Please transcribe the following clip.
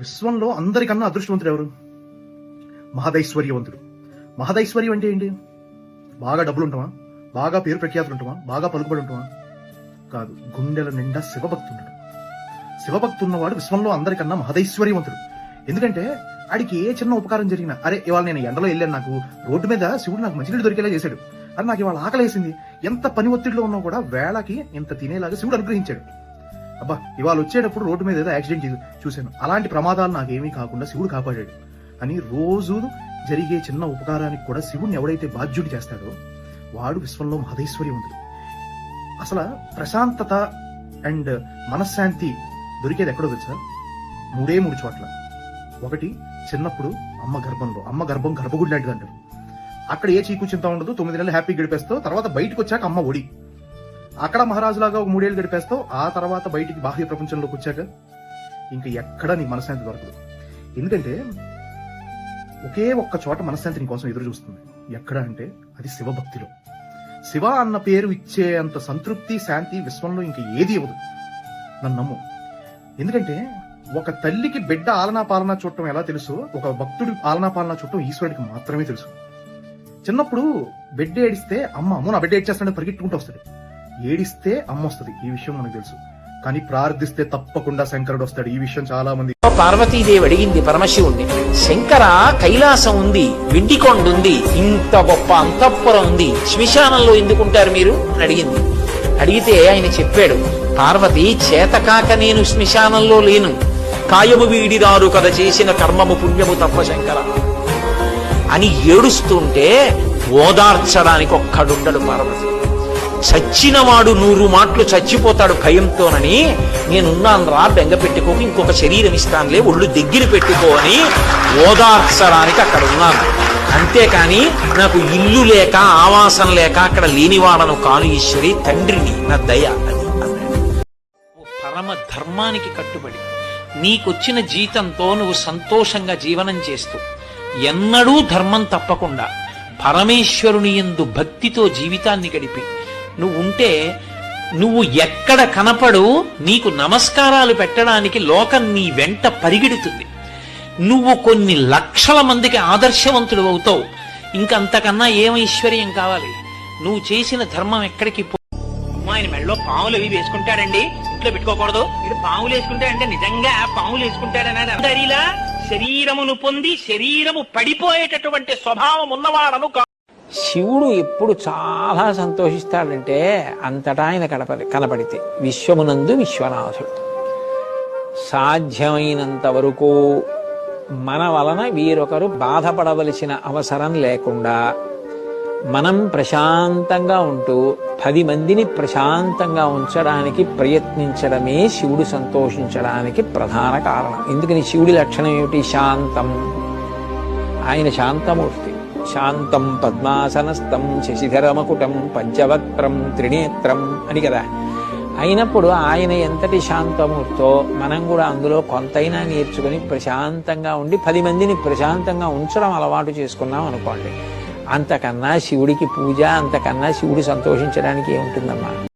విశ్వంలో అందరికన్నా అదృష్టవంతుడు ఎవరు? మహదైశ్వర్యవంతుడు. మహదైశ్వర్యం అంటే ఏంటి? బాగా డబ్బులు ఉంటామా బాగా పేరు ప్రఖ్యాతులు ఉంటామా బాగా పలుకుబడి ఉంటామా కాదు గుండెల నిండా శివభక్తి ఉండడు శివభక్తి ఉన్నవాడు విశ్వంలో అందరికన్నా మహదైశ్వర్యవంతుడు. ఎందుకంటే ఆడికి ఏ చిన్న ఉపకారం జరిగినా అరే ఇవాళ నేను ఎండలో వెళ్ళాను నాకు రోడ్డు మీద శివుడు నాకు మంచినీళ్ళు దొరికేలా చేశాడు. అది నాకు ఇవాళ ఆకలేసింది. ఎంత పని ఒత్తిడిలో ఉన్నా కూడా వేళకి ఇంత తినేలాగా శివుడు అనుగ్రహించాడు. అబ్బా ఇవాళ వచ్చేటప్పుడు రోడ్డు మీద ఏదో యాక్సిడెంట్ చూశాను. అలాంటి ప్రమాదాలు నాకేమీ కాకుండా శివుడు కాపాడాడు. అని రోజు జరిగే చిన్న ఉపకారానికి కూడా శివుడిని ఎవడైతే బాధ్యుడు చేస్తాడో వాడు విశ్వంలో మహదైశ్వర్యవంతుడు అసలు ప్రశాంతత అండ్ మనశ్శాంతి దొరికేది ఎక్కడో తెలుసా? మూడే మూడు చోట్ల. ఒకటి చిన్నప్పుడు అమ్మ గర్భంలో అమ్మ గర్భం గర్భగుడి లాంటిది అంటారు. అక్కడ ఏ చీకు చింత ఉండదు తొమ్మిది నెలలు హ్యాపీ గడిపేస్తావు తర్వాత బయటకు వచ్చాక అమ్మ ఒడి. అక్కడ మహారాజులాగా ఒక మూడేళ్ళు గడిపేస్తావు ఆ తర్వాత బయటికి బాహ్య ప్రపంచంలోకి వచ్చాక ఇంకా ఎక్కడ నీ మనశ్శాంతి దొరకదు. ఎందుకంటే ఒకే ఒక్క చోట మనశ్శాంతి నీ కోసం ఎదురు చూస్తుంది. ఎక్కడ అంటే అది శివభక్తిలో. శివ అన్న పేరు ఇచ్చే అంత సంతృప్తి శాంతి విశ్వంలో ఇంకా ఏది ఇవ్వదు. నన్ను నమ్ము. ఎందుకంటే ఒక తల్లికి బిడ్డ ఆలనా పాలనా చూడటం ఎలా తెలుసు? ఒక భక్తుడి ఆలనా పాలనా చూడటం ఈశ్వరుడికి మాత్రమే తెలుసు. చిన్నప్పుడు బిడ్డ ఏడిస్తే అమ్మ అమ్మ నా బిడ్డ ఏడ్చేస్తాడని పరిగెట్టుకుంటూ వస్తాడు. ఏడిస్తే అమ్మ వస్తుంది ఈ విషయం మనకు తెలుసు. కానీ ప్రార్థిస్తే తప్పకుండా శంకరుడు వస్తాడు. ఈ విషయం చాలా మంది పార్వతీదేవి అడిగింది పరమశివుణ్ణి శంకర కైలాసం ఉంది విండికొండ ఉంది ఇంత గొప్ప అంతఃపురం ఉంది శ్మశానంలో ఎందుకుంటారు మీరు? అని అడిగింది. అడిగితే ఆయన చెప్పాడు పార్వతి చేతకాక నేను శ్మశానంలో లేను. కాయము వీడిరారు కథ చేసిన కర్మము పుణ్యము తప్ప శంకర. అని ఏడుస్తుంటే ఓదార్చడానికి ఒక్కడుండడు పార్వతి. చచ్చినవాడు నూరు మాటలు చచ్చిపోతాడు భయంతోనని నేనున్నాను రా బెంగ పెట్టుకోక ఇంకొక శరీరం ఇస్తానులే ఒళ్ళు దగ్గర పెట్టుకో అని ఓదార్చడానికి అక్కడ ఉన్నాను. అంతేకాని నాకు ఇల్లు లేక ఆవాసం లేక అక్కడ లేనివాడను కాను ఈశ్వరి తండ్రిని నా దయ అది నువ్వు పరమ ధర్మానికి కట్టుబడి నీకొచ్చిన జీతంతో నువ్వు సంతోషంగా జీవనం చేస్తూ ఎన్నడూ ధర్మం తప్పకుండా పరమేశ్వరుని యందు భక్తితో జీవితాన్ని గడిపి నువ్వు ఉంటే నువ్వు ఎక్కడ కనపడు నీకు నమస్కారాలు పెట్టడానికి లోకం నీ వెంట పరిగెడుతుంది. నువ్వు కొన్ని లక్షల మందికి ఆదర్శవంతుడు అవుతావు. ఇంకంతకన్నా ఏం ఐశ్వర్యం కావాలి? నువ్వు చేసిన ధర్మం ఎక్కడికి పో ఆయన మెడలో పాములు అవి వేసుకుంటాడండి. ఇంట్లో పెట్టుకోకూడదు. ఇది పాములు వేసుకుంటాడంటే నిజంగా పాములు వేసుకుంటాడని శరీరమును పొంది శరీరము పడిపోయేటటువంటి స్వభావం ఉన్నవాడను శివుడు ఎప్పుడు చాలా సంతోషిస్తాడంటే అంతటా ఆయన కనపడి కనపడితే విశ్వమునందు విశ్వనాథుడు. సాధ్యమైనంత వరకు మన వలన వీరొకరు బాధపడవలసిన అవసరం లేకుండా మనం ప్రశాంతంగా ఉంటూ పది మందిని ప్రశాంతంగా ఉంచడానికి ప్రయత్నించడమే శివుడు సంతోషించడానికి ప్రధాన కారణం. ఎందుకని శివుడి లక్షణం ఏమిటి? శాంతం. ఆయన శాంతమూర్తి. శాంతం పద్మాసనస్థం శశిధరమకుటం పంచవక్త్రం త్రినేత్రం అని కదా. అయినప్పుడు ఆయన ఎంతటి శాంతమూర్తో మనం కూడా అందులో కొంతైనా నేర్చుకుని ప్రశాంతంగా ఉండి పది మందిని ప్రశాంతంగా ఉంచడం అలవాటు చేసుకున్నాం అనుకోండి. అంతకన్నా శివుడికి పూజ అంతకన్నా శివుడు సంతోషించడానికి ఏముంటుందమ్మా?